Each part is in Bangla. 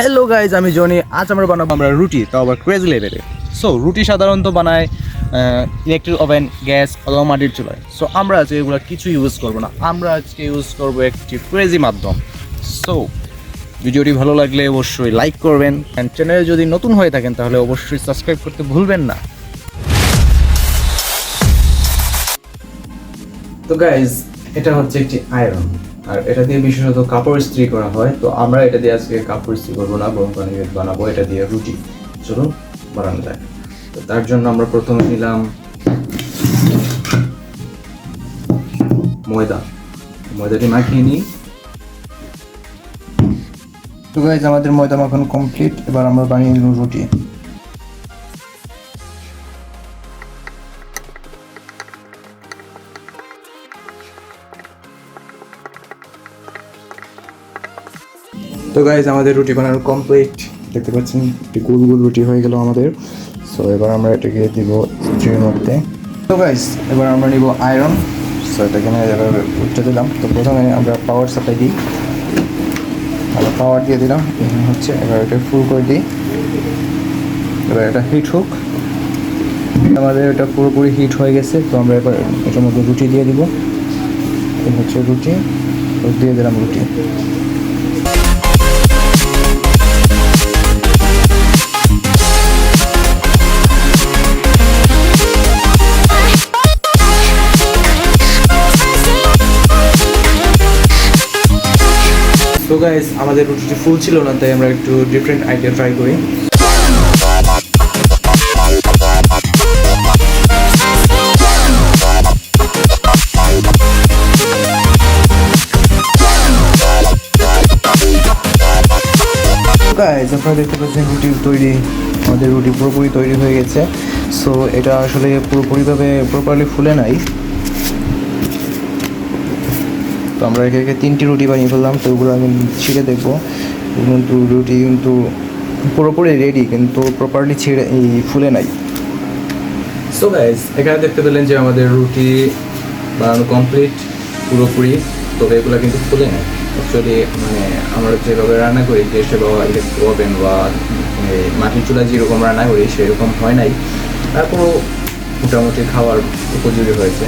হ্যালো গাইজ আমি জনি। আজ আমরা বানাবো আমরা রুটি, তাও আবার ক্রেজ লেভেলে সো রুটি সাধারণত বানায় ইলেকট্রিক ওভেন গ্যাস অথবা মাটির চুলায়। সো আমরা আজকে এগুলো কিছু ইউজ করব না। আমরা আজকে ইউজ করব একটি ক্রেজি মাধ্যম। সো ভিডিওটি ভালো লাগলে অবশ্যই লাইক করবেন। অ্যান্ড চ্যানেলে যদি নতুন হয়ে থাকেন, তাহলে অবশ্যই সাবস্ক্রাইব করতে ভুলবেন না। তো গাইজ এটা হচ্ছে একটি আয়রন আর এটা দিয়ে বিশেষত কাপড় ইস্ত্রি করা হয়, তো আমরা এটা দিয়ে আজকে কাপড় ইস্ত্রি করব না বরং পানির বানাবো, এটা দিয়ে রুটি। চলুন, বানানো যায় তো তার জন্য আমরা প্রথমে নিলাম ময়দা। ময়দাটি মাখিয়ে নিই। তো গাইজ আমাদের ময়দা মাখন কমপ্লিট এবার আমরা বানিয়ে নিব রুটি। তো গাইজ আমাদের রুটি বানানো কমপ্লিট দেখতে পাচ্ছেন, একটি গোল গোল রুটি হয়ে গেল আমাদের। সো এবার আমরা এটাকে দিব স্ট্রির মধ্যে। তো গাইজ এবার আমরা নিব আয়রন সো এটাকে এখানে এবার উঠতে দিলাম। তো প্রথমে আমরা পাওয়ার সাপ্লাই দিই। আমরা পাওয়ার দিয়ে দিলাম। হচ্ছে, এবার এটা ফুল করে দিই। এবার এটা হিট হোক আমাদের এটা পুরোপুরি হিট হয়ে গেছে। তো আমরা এবার এটার মধ্যে রুটি দিয়ে দিব। হচ্ছে রুটি। দিয়ে দিলাম রুটি। তো গাইস আমাদের রুটিটি ফুল ছিল না, তাই আমরা একটু ডিফারেন্ট আইডিয়া ট্রাই করি। গাইস আপনারা দেখতে পাচ্ছেন রুটি তৈরি, আমাদের রুটি পুরোপুরি তৈরি হয়ে গেছে। সো এটা আসলে পুরোপুরিভাবে প্রপারলি ফুলে নাই। তো আমরা একে তিনটি রুটি বানিয়ে ফেললাম, তো ওগুলো আমি ছিঁড়ে দেখব। কিন্তু রুটি কিন্তু পুরোপুরি রেডি কিন্তু প্রপারলি ছিঁড়ে ফুলে নাই। সো গাইজ এখানে দেখতে পেলেন যে আমাদের রুটি বানানো কমপ্লিট পুরোপুরি। তবে এগুলো কিন্তু ফুলে নাই। অ্যাকচুয়ালি মানে আমরা যেভাবে রান্না করি, যে সেভাবে ইলেকট্রিক ওভেন বা মাটির চুলা যেরকম রান্না করি, সেরকম হয় নাই। তারপরও মোটামুটি খাওয়ার উপযোগী হয়েছে।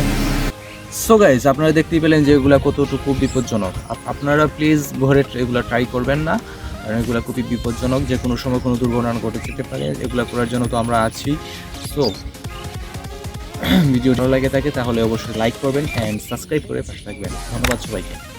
সো গাইজ আপনারা দেখতেই পেলেন যে এগুলো কতটুকু বিপজ্জনক। আপ- আপনারা প্লিজ ঘরে এগুলো ট্রাই করবেন না। কারণ এগুলো খুবই বিপজ্জনক। যে কোনো সময় কোনো দুর্ঘটনা ঘটে যেতে পারে। এগুলো করার জন্য তো আমরা আছি। সো ভিডিও ভালো লাগে থাকে তাহলে অবশ্যই লাইক করবেন অ্যান্ড সাবস্ক্রাইব করে পাশে থাকবেন। ধন্যবাদ সবাইকে।